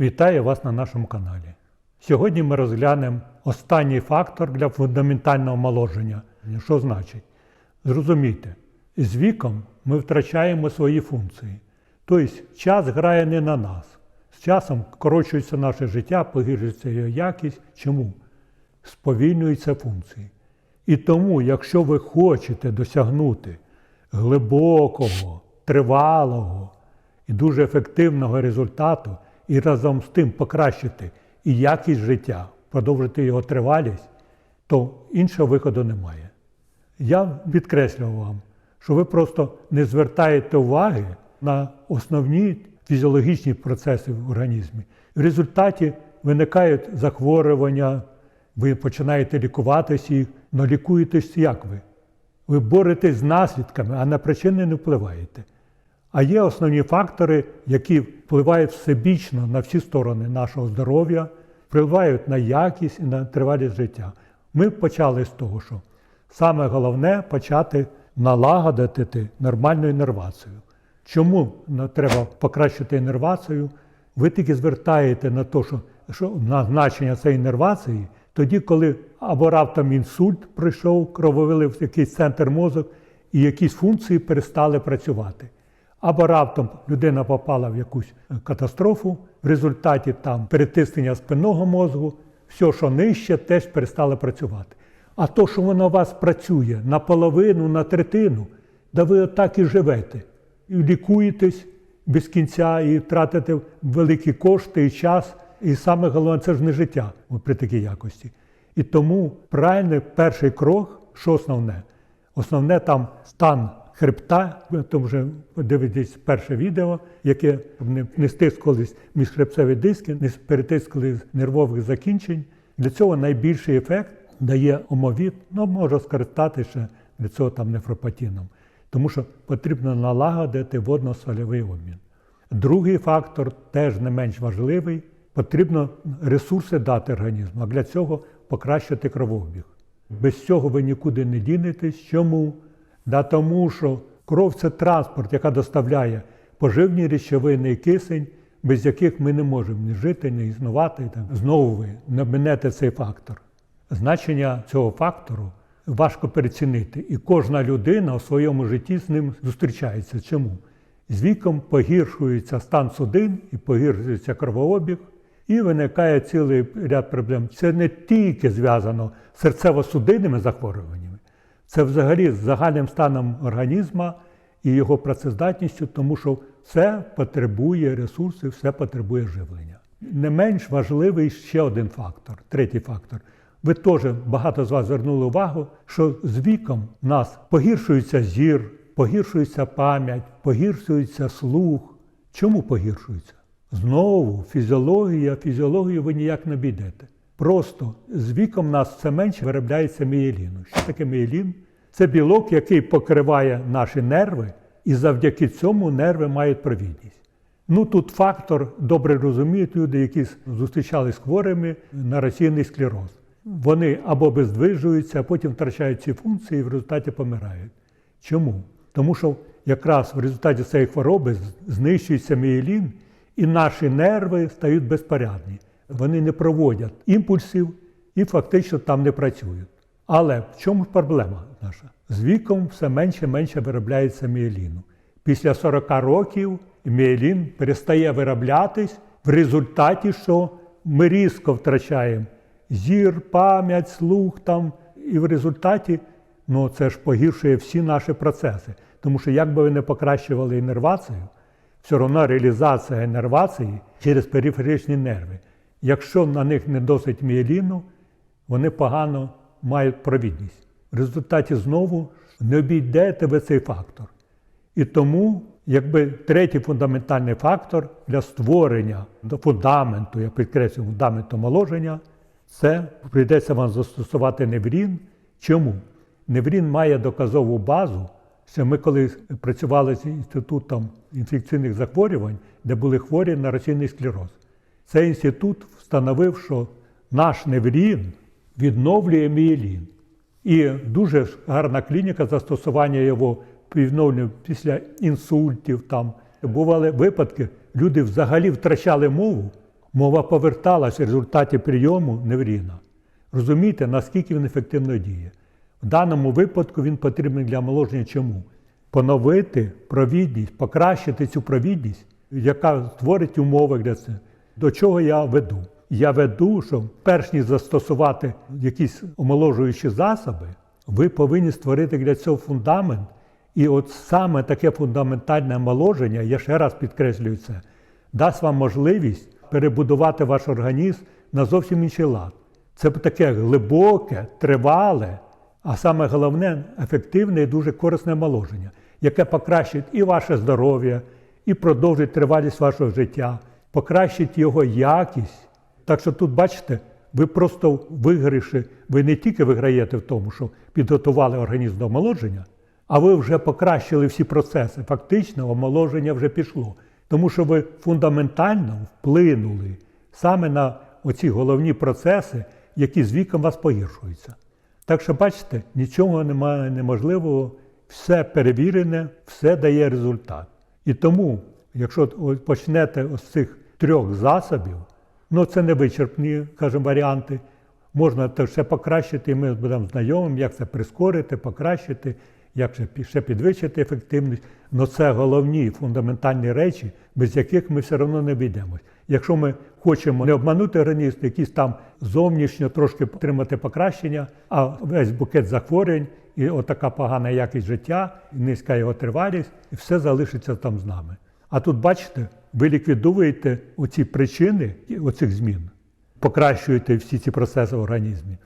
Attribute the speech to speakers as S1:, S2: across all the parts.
S1: Вітаю вас на нашому каналі. Сьогодні ми розглянемо останній фактор для фундаментального омоложення. Що значить? Зрозумійте, з віком ми втрачаємо свої функції. Тобто час грає не на нас. З часом корочується наше життя, погіршується його якість. Чому? Сповільнюються функції. І тому, якщо ви хочете досягнути глибокого, тривалого і дуже ефективного результату, і разом з тим покращити і якість життя, продовжити його тривалість, то іншого виходу немає. Я підкреслюю вам, що ви просто не звертаєте уваги на основні фізіологічні процеси в організмі. В результаті виникають захворювання, ви починаєте лікуватися їх, але лікуєтесь як ви? Ви боретесь з наслідками, а на причини не впливаєте. А є основні фактори, які впливають всебічно на всі сторони нашого здоров'я, впливають на якість і на тривалість життя. Ми почали з того, що саме головне почати налагодити нормальну інервацію. Чому треба покращити інервацію? Ви тільки звертаєте на те, що, що на значення цієї інервації, тоді, коли або раптом інсульт прийшов, крововилив в якийсь центр мозок, і якісь функції перестали працювати. Або раптом людина попала в якусь е, катастрофу, в результаті там перетиснення спинного мозку, все, що нижче, теж перестало працювати. А то, що воно у вас працює наполовину, на третину, да ви отак і живете. І лікуєтесь без кінця, і тратите великі кошти і час. І саме головне, це ж не життя при такій якості. І тому правильний перший крок, що основне? Основне там стан хребта, то вже подивитесь перше відео, яке не, стискались міжхребцеві диски, не перетискали нервових закінчень. Для цього найбільший ефект дає омовід, ну може скористатися для цього там нефропатіном. Тому що потрібно налагодити водно-сольовий обмін. Другий фактор теж не менш важливий. Потрібно ресурси дати організму, а для цього покращити кровообіг. Без цього ви нікуди не дінетесь. Чому? Да тому що кров це транспорт, яка доставляє поживні речовини і кисень, без яких ми не можемо ні жити, ні існувати. Знову ви не цей фактор. Значення цього фактору важко перецінити, і кожна людина у своєму житті з ним зустрічається. Чому? З віком погіршується стан судин і погіршується кровообіг, і виникає цілий ряд проблем. Це не тільки зв'язано з серцево-судинними захворюваннями, це взагалі з загальним станом організму і його працездатністю, тому що все потребує ресурсів, все потребує живлення. Не менш важливий ще один фактор, третій фактор. Ви теж багато з вас звернули увагу, що з віком в нас погіршується зір, погіршується пам'ять, погіршується слух. Чому погіршується? Знову фізіологія, фізіологію ви ніяк не обійдете. Просто з віком нас все менше виробляється мієліну. Що таке мієлін? Це білок, який покриває наші нерви, і завдяки цьому нерви мають провідність. Ну тут фактор добре розуміють люди, які зустрічались з хворими на раційний склероз. Вони або бездвижуються, а потім втрачають ці функції і в результаті помирають. Чому? Тому що якраз в результаті цієї хвороби знищується мієлін, і наші нерви стають безпорядні. Вони не проводять імпульсів і фактично там не працюють. Але в чому ж проблема наша? З віком все менше і менше виробляється мієліну. Після 40 років мієлін перестає вироблятись в результаті, що ми різко втрачаємо зір, пам'ять, слух там, і в результаті ну, це ж погіршує всі наші процеси. Тому що як би ви не покращували інервацію, все одно реалізація інервації через периферичні нерви. Якщо на них не досить мієліну, вони погано мають провідність. В результаті знову не обійдете ви цей фактор. І тому, якби третій фундаментальний фактор для створення фундаменту, я підкреслюю, фундаменту омоложення, це прийдеться вам застосувати неврін. Чому? Неврін має доказову базу. Що ми коли працювали з інститутом інфекційних захворювань, де були хворі на раційний склероз. Цей інститут встановив, що наш неврін відновлює мієлін. І дуже гарна клініка застосування його відновлення після інсультів. Там бували випадки, люди взагалі втрачали мову, Мова поверталась в результаті прийому невріна. Розумієте, наскільки він ефективно діє. В даному випадку він потрібен для омоложення чому? Поновити провідність, покращити цю провідність, яка створить умови для цього. До чого я веду? Я веду, що перш ніж застосувати якісь омоложуючі засоби, ви повинні створити для цього фундамент. І от саме таке фундаментальне омоложення, я ще раз підкреслюю це, дасть вам можливість перебудувати ваш організм на зовсім інший лад. Це таке глибоке, тривале, а саме головне ефективне і дуже корисне омоложення, яке покращить і ваше здоров'я, і продовжить тривалість вашого життя, покращить його якість. Так що тут, бачите, ви просто в виграші, ви не тільки виграєте в тому, що підготували організм до омолодження, а ви вже покращили всі процеси. Фактично, омоложення вже пішло. Тому що ви фундаментально вплинули саме на оці головні процеси, які з віком вас погіршуються. Так що, бачите, нічого немає неможливого, все перевірене, все дає результат. І тому, якщо почнете з цих трьох засобів, ну це не вичерпні, кажемо, варіанти. Можна це все покращити, і ми будемо знайомим, як це прискорити, покращити, як ще пі- ще підвищити ефективність. Але це головні фундаментальні речі, без яких ми все одно не обійдемось. Якщо ми хочемо не обманути організм, якісь там зовнішньо трошки отримати покращення, а весь букет захворювань і отака погана якість життя, низька його тривалість, і все залишиться там з нами. А тут, бачите, ви ліквідуєте оці причини оцих змін покращуєте всі ці процеси в організмі.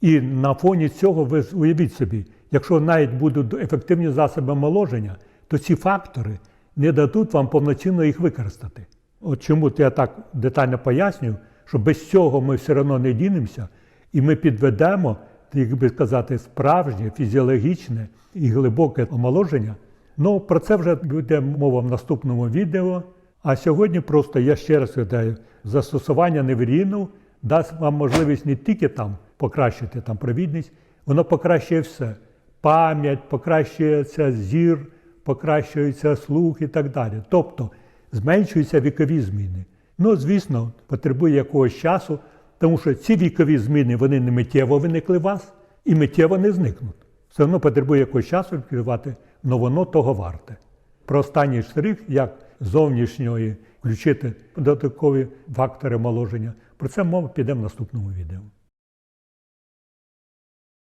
S1: І на фоні цього ви уявіть собі, якщо навіть будуть ефективні засоби омоложення, то ці фактори не дадуть вам повноцінно їх використати. От чому я так детально пояснюю, що без цього ми все одно не дінемося, і ми підведемо, як би сказати, справжнє, фізіологічне і глибоке омоложення. Ну, про це вже буде мова в наступному відео. А сьогодні просто я ще раз гадаю, застосування невріну дасть вам можливість не тільки там покращити там провідність, воно покращує все. Пам'ять, покращується зір, покращується слух і так далі. Тобто зменшуються вікові зміни. Ну, звісно, потребує якогось часу, тому що ці вікові зміни вони не миттєво виникли у вас і миттєво не зникнуть. Все одно потребує якогось часу відкривати, але воно того варте. Про останній штрих, як зовнішньої включити додаткові фактори омоложення, про це мова піде в наступному відео.